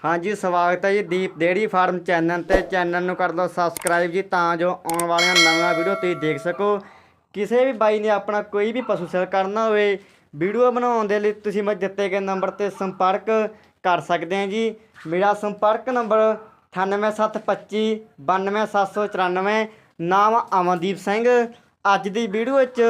ਹਾਂਜੀ, ਸਵਾਗਤ ਹੈ ਜੀ ਦੀਪ ਡੇਰੀ ਫਾਰਮ ਚੈਨਲ ਤੇ। ਚੈਨਲ ਨੂੰ ਕਰ ਲਓ ਸਬਸਕ੍ਰਾਈਬ ਜੀ, ਤਾਂ ਜੋ ਆਉਣ ਵਾਲੀਆਂ ਨਵੀਆਂ ਵੀਡੀਓ ਤੁਸੀਂ ਦੇਖ ਸਕੋ। ਕਿਸੇ ਵੀ ਬਾਈ ਨੇ ਆਪਣਾ ਕੋਈ ਵੀ ਪਸ਼ੂ ਸੇਲ ਕਰਨਾ ਹੋਵੇ, ਵੀਡੀਓ ਬਣਾਉਣ ਦੇ ਲਈ ਤੁਸੀਂ ਮੈਂ ਦਿੱਤੇ ਗਏ ਨੰਬਰ ਤੇ ਸੰਪਰਕ ਕਰ ਸਕਦੇ ਹਾਂ ਜੀ। ਮੇਰਾ ਸੰਪਰਕ ਨੰਬਰ 98725 92794 ਨਾਮ ਅਮਨਦੀਪ ਸਿੰਘ। ਅੱਜ ਦੀ ਵੀਡੀਓ ਵਿੱਚ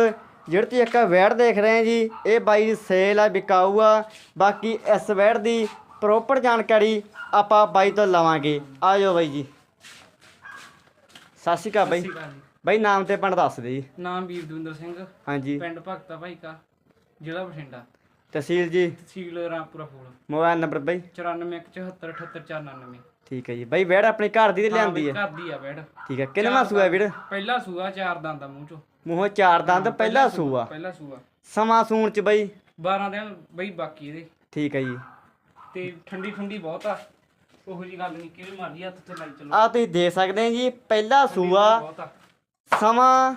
ਜਿਹੜੀ ਤੁਸੀਂ ਇੱਕ ਵੈੜ ਦੇਖ ਰਹੇ ਜੀ, ਇਹ ਬਾਈ ਸੇਲ ਆ, ਵਿਕਾਊ ਆ। ਬਾਕੀ ਇਸ ਵੈੜ ਦੀ ਪ੍ਰੋਪਰ ਜਾਣਕਾਰੀ ਆਪਾਂ ਬਾਈ ਤੋਂ ਲਵਾਂਗੇ। ਆ ਜਾਓ ਬਾਈ ਜੀ। ਸਤਿ ਸ਼੍ਰੀ ਅਕਾਲ ਬਾਈ। ਬਾਈ ਨਾਮ ਤੇ ਪਿੰਡ ਦੱਸ ਦੇ ਜੀ। ਨਾਮ ਵੀਰ ਦਵਿੰਦਰ ਸਿੰਘ। ਹਾਂਜੀ। ਪਿੰਡ ਭਗਤਾ ਭਾਈ ਕਾ ਜ਼ਿਲ੍ਹਾ ਬਠਿੰਡਾ। ਤਹਿਸੀਲ ਜੀ? ਤਹਿਸੀਲ ਰਾਮਪੁਰਾ ਫੂਲ। ਮੋਬਾਈਲ ਨੰਬਰ ਬਾਈ। 9417788499 ਠੀਕ ਹੈ ਜੀ। ਬਾਈ ਵੈੜ ਆਪਣੀ ਘਰ ਦੀ ਤੇ ਲਿਆਂਦੀ ਹੈ? ਘਰ ਦੀ ਆ ਬੈਡ ਠੀਕ ਹੈ। ਕਿੰਨਵਾਂ ਸੂਆ ਵੀਰ? ਪਹਿਲਾ ਸੂਆ ਚਾਰ ਦੰਦ ਦਾ ਮੂੰਹ ਚੋਂ। ਮੂੰਹੋਂ ਚਾਰ ਦੰਦ ਪਹਿਲਾ ਸੂਆ ਪਹਿਲਾ ਸੂਆ। ਸਮਾਂ ਸੂਣ ਚ ਬਾਈ? 12 ਦਿਨ ਬਈ ਬਾਕੀ ਇਹਦੇ। ਠੀਕ ਹੈ ਜੀ। ਤੇ ਠੰਡੀ ਠੰਡੀ ਬਹੁਤ ਆ। ਉਹੋ ਜੀ ਗੱਲ ਨਹੀਂ ਕਿਵੇਂ ਮਾਰੀ ਹੱਥ ਤੇ ਲਾਈ ਚਲੋ। ਆ ਤੁਸੀਂ ਦੇਖ ਸਕਦੇ ਆ ਜੀ ਪਹਿਲਾ ਸੂਆ ਬਹੁਤ ਆ। ਸਮਾਂ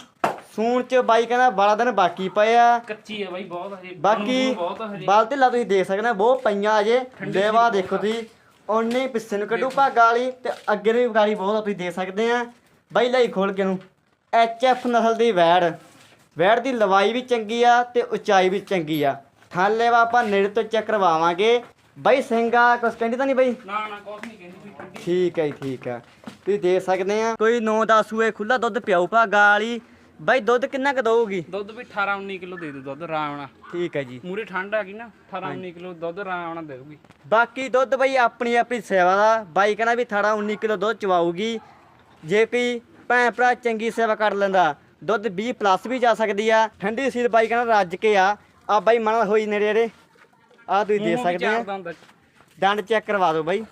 ਸੂਣ ਚ ਬਾਈ ਕਹਿੰਦਾ 12 ਦਿਨ ਬਾਕੀ ਪਏ ਆ। ਕੱਚੀ ਆ ਬਾਈ ਬਹੁਤ ਹਜੇ। ਬਾਕੀ ਬਹੁਤ ਆ ਹਜੇ। ਬਲ ਢਿੱਲਾ ਤੁਸੀਂ ਦੇਖ ਸਕਦੇ ਹੋ ਬਹੁਤ ਪਈਆਂ ਅਜੇ। ਦੇਵਾ ਦੇਖੋ ਤੁਸੀਂ ਉਹਨੇ ਪਿੱਛੇ ਨੂੰ ਕੱਢੂ ਭਾਗਾ ਵਾਲੀ ਤੇ ਅੱਗੇ ਨੂੰ ਵੀ ਗਾਲੀ ਬਹੁਤ ਆ ਤੁਸੀਂ ਦੇਖ ਸਕਦੇ ਆ। ਬਾਈ ਲਈ ਖੋਲ ਕੇ ਨੂੰ। ਐਚ ਐਫ ਨਸਲ ਦੀ ਵੈੜ। ਵੈੜ ਦੀ ਲਵਾਈ ਵੀ ਚੰਗੀ ਆ ਤੇ ਉਚਾਈ ਵੀ ਚੰਗੀ ਆ। ਥਾਲੇ ਆਪਾਂ ਨੇੜੇ ਤੋਂ ਚੈੱਕ ਕਰਵਾਵਾਂਗੇ। ਬਾਈ ਸਿੰਘਾ ਕੁਛ ਕਹਿੰਦੀ ਤਾਂ ਨਹੀਂ ਬਾਈ? ਨਾ ਨਾ ਕੁਛ ਨਹੀਂ ਕਹਿੰਦੀ ਕੋਈ ਠੀਕ ਹੈ ਜੀ, ਠੀਕ ਹੈ। ਤੁਸੀਂ ਦੇਖ ਸਕਦੇ ਆ ਕੋਈ 9-10 ਸੂਏ ਖੁੱਲਾ ਦੁੱਧ ਪਿਆਊ ਭਾਗਾ ਵਾਲੀ। ਬਾਈ ਦੁੱਧ ਕਿੰਨਾ ਕੁ ਦਊਗੀ? ਦੁੱਧ ਵੀ 18 19 ਕਿਲੋ ਦੇ ਦੇ ਦੁੱਧ ਨਾਲ। ਠੀਕ ਹੈ ਜੀ। ਮੂਰੇ ਠੰਡ ਆ ਗਈ ਨਾ 18 19 ਕਿਲੋ ਦੁੱਧ ਨਾਲ ਦੇਊਗੀ। ਬਾਕੀ ਦੁੱਧ ਬਈ ਆਪਣੀ ਆਪਣੀ ਸੇਵਾ ਦਾ। ਬਾਈ ਕਹਿੰਦਾ ਵੀ 18 19 ਕਿਲੋ ਦੁੱਧ ਚਵਾਊਗੀ। ਜੇ ਕੋਈ ਭੈਣ ਭਰਾ ਚੰਗੀ ਸੇਵਾ ਕਰ ਲੈਂਦਾ ਦੁੱਧ 20 ਪਲੱਸ ਵੀ ਜਾ ਸਕਦੀ ਆ। ਠੰਡੀ ਸੀਲ ਬਾਈ ਕਹਿੰਦਾ ਰੱਜ ਕੇ ਆ। ਆ ਬਾਈ ਮਨ ਹੋਈ ਨੇੜੇ ਰੇ ਆ ਤੁਸੀਂ ਵੀ ਸਕਦੇ ਆ। ਦੰਦ ਚੈੱਕ ਕਰਵਾ ਦਿਓ ਬਾਈ।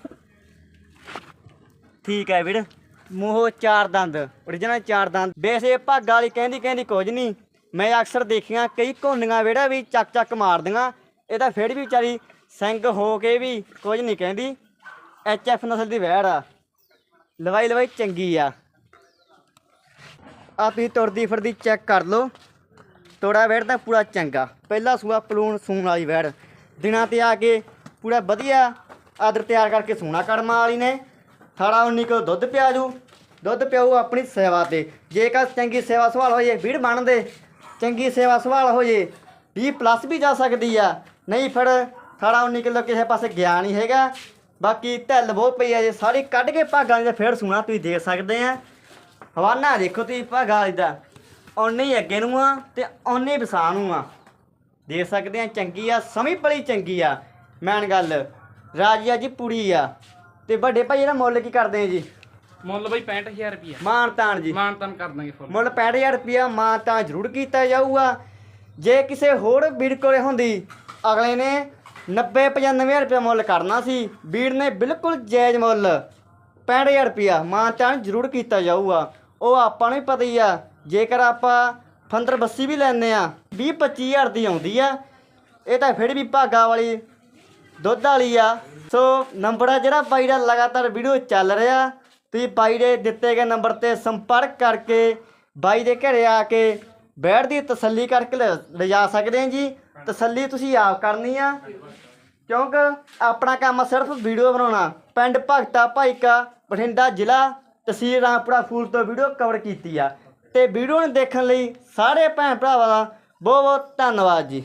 ਠੀਕ ਹੈ ਵੀਰ। ਮੂੰਹੋਂ ਚਾਰ ਦੰਦ origignal ਚਾਰ ਦੰਦ। ਵੈਸੇ ਭਾਗਾ ਵਾਲੀ ਕਹਿੰਦੀ ਕਹਿੰਦੀ ਕੁਝ ਨਹੀਂ। ਮੈਂ ਅਕਸਰ ਦੇਖੀਆਂ ਕਈ ਘੋਂਡੀਆਂ ਵਿਹੜਾ ਵੀ ਚੱਕ ਚੱਕ ਮਾਰਦੀਆਂ ਇਹ ਤਾਂ ਫਿਰ ਵੀ ਵਿਚਾਰੀ ਸਿੰਘ ਹੋ ਕੇ ਵੀ ਕੁਝ ਨਹੀਂ ਕਹਿੰਦੀ। ਐਚ ਐਫ ਨਸਲ ਦੀ ਵੈੜ ਆ। ਲਵਾਈ ਲਵਾਈ ਚੰਗੀ ਆ। ਆ ਤੁਸੀਂ ਤੁਰਦੀ ਫਿਰਦੀ ਚੈੱਕ ਕਰ ਲਓ। ਤੋੜਾ ਵੈੜ ਤਾਂ ਪੂਰਾ ਚੰਗਾ। ਪਹਿਲਾ ਸੂਆ ਪਲੂਣ ਸੂਣ ਵਾਲੀ ਵੈੜ। ਦਿਨਾਂ ਤੇ ਆ ਕੇ ਪੂਰਾ ਵਧੀਆ ਆਦਰ ਤਿਆਰ ਕਰਕੇ ਸੋਨਾ ਕਰਮਾਂ ਵਾਲੀ ਨੇ। 18 19 ਕਿਲੋ ਦੁੱਧ ਪਿਆ ਜੂ ਦੁੱਧ ਪਿਆਊ ਆਪਣੀ ਸੇਵਾ ਤੇ। ਜੇਕਰ ਚੰਗੀ ਸੇਵਾ ਸਵਾਲ ਹੋ ਜੇ ਵੀੜ ਬਣਦੇ ਚੰਗੀ ਸੇਵਾ ਸਵਾਲ ਹੋ ਜੇ 20 ਪਲੱਸ ਵੀ ਜਾ ਸਕਦੀ ਆ। ਨਹੀਂ ਫਿਰ 18 19 ਕਿਲੋ ਕਿਸੇ ਪਾਸੇ ਗਿਆ ਨਹੀਂ ਹੈਗਾ। ਬਾਕੀ ਢਿੱਲ ਬਹੁਤ ਪਈ ਆ ਜੇ ਸਾਰੀ ਕੱਢ ਕੇ ਭਾਗਾਂ ਦੀ ਫੇਰ ਸੋਨਾ ਤੁਸੀਂ ਦੇਖ ਸਕਦੇ ਆ। ਹਵਾਨਾ ਦੇਖੋ ਤੁਸੀਂ ਭਾਗਾਂ ਵਾਲੀ ਦਾ। ਓਨੇ ਹੀ ਅੱਗੇ ਨੂੰ ਆ ਤੇ ਓਨੇ ਹੀ ਨੂੰ ਆ। ਦੇਖ ਸਕਦੇ ਆ ਚੰਗੀ ਆ ਸਮੀ ਪਲੀ ਚੰਗੀ ਆ ਮੈਨ ਗੱਲ। ਰਾਜੀਆ ਜੀ ਪੁੜੀ ਆ। ਤੇ ਵੱਡੇ ਭਾਈ ਇਹਦਾ ਮੁੱਲ ਕੀ ਕਰਦੇ ਆ ਜੀ? ਮੁੱਲ ਬਈ 65000 ਰੁਪਿਆ ਮਾਨ ਤਾਨ ਜੀ। ਮਾਨ ਤਨ ਕਰ ਦਾਂਗੇ ਫੁੱਲ ਮੁੱਲ 65000 ਰੁਪਿਆ ਮਾਨ ਤਾਂ ਜ਼ਰੂਰ ਕੀਤਾ ਜਾਊਗਾ। ਜੇ ਕਿਸੇ ਹੋਰ ਵੀਰ ਕੋਲੇ ਹੁੰਦੀ ਅਗਲੇ ਨੇ 90 95000 ਰੁਪਇਆ ਮੁੱਲ ਕਰਨਾ ਸੀ। ਵੀਰ ਨੇ ਬਿਲਕੁਲ ਜਾਇਜ਼ ਮੁੱਲ 65000 ਰੁਪਇਆ ਮਾਨ ਤਾਂ ਜ਼ਰੂਰ ਕੀਤਾ ਜਾਊਗਾ। ਉਹ ਆਪਾਂ ਨੂੰ ਹੀ ਪਤਾ ਹੀ ਆ। ਜੇਕਰ ਆਪਾਂ ਫੰਦਰ ਬੱਸੀ ਵੀ ਲੈਂਦੇ ਆ। 20 25000 ਦੀ ਆਉਂਦੀ ਆ। ਇਹ ਤਾਂ ਫਿਰ ਵੀ ਭਾਗਾ ਵਾਲੀ ਦੁੱਧ ਵਾਲੀ ਆ। ਸੋ ਨੰਬਰ ਆ ਜਿਹੜਾ ਬਾਈ ਦਾ ਲਗਾਤਾਰ ਵੀਡੀਓ ਚੱਲ ਰਿਹਾ। ਤੁਸੀਂ ਬਾਈ ਦੇ ਦਿੱਤੇ ਗਏ ਨੰਬਰ ਤੇ ਸੰਪਰਕ ਕਰਕੇ ਬਾਈ ਦੇ ਘਰੇ ਆ ਕੇ ਬੈਠ ਦੀ ਤਸੱਲੀ ਕਰਕੇ ਲੈ- ਲਿਜਾ ਸਕਦੇ ਆ ਜੀ। ਤਸੱਲੀ ਤੁਸੀਂ ਆਪ ਕਰਨੀ ਆ। ਕਿਉਂਕਿ ਆਪਣਾ ਕੰਮ ਸਿਰਫ ਵੀਡੀਓ ਬਣਾਉਣਾ। ਪਿੰਡ ਭਗਤਾ ਭਾਈਕਾ, ਬਠਿੰਡਾ ਜ਼ਿਲ੍ਹਾ ਤਹਿਸੀਲ ਰਾਮਪੁਰਾ ਫੂਲ ਤੋਂ ਵੀਡੀਓ ਕਵਰ ਕੀਤੀ ਆ। ਤੇ ਵੀਡੀਓ ਨੂੰ ਦੇਖਣ ਲਈ ਸਾਰੇ ਭੈਣ ਭਰਾਵਾਂ ਦਾ ਬਹੁਤ ਬਹੁਤ ਧੰਨਵਾਦ ਜੀ।